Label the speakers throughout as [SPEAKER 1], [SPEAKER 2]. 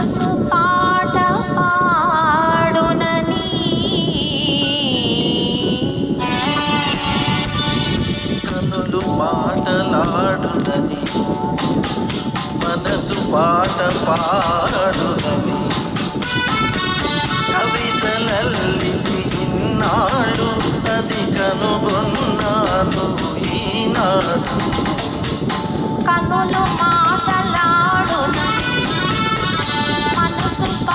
[SPEAKER 1] మనసు పాట పాడునని
[SPEAKER 2] పాట కవితలల్లి ఇన్నాడు అది కనుగొన్నాను ఈనాడు. కనులు మా
[SPEAKER 1] మనసు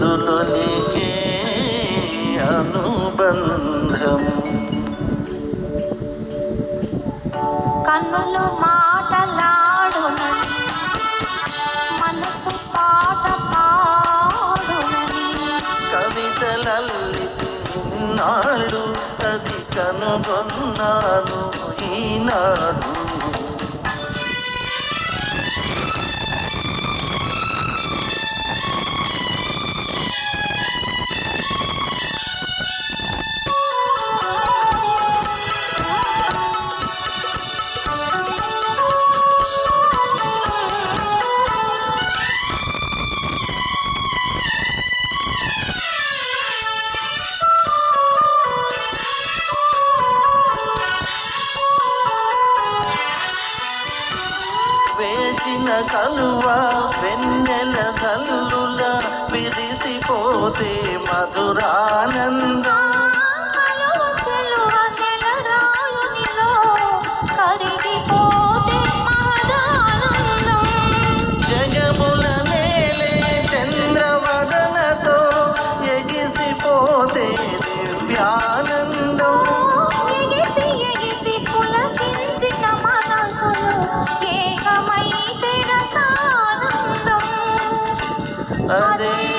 [SPEAKER 1] ముద్దులొలికే అనుబంధం.
[SPEAKER 2] కన్నులు మాటలాడునని మనసు పాట పాడునని
[SPEAKER 1] కవితలల్లి ఇన్నాళ్ళు అది కనుగొన్నాను ఈనాడు. వేచిన కలువ వెన్నెల తల్లుల విరిసిపోతే మధురానందం. 好的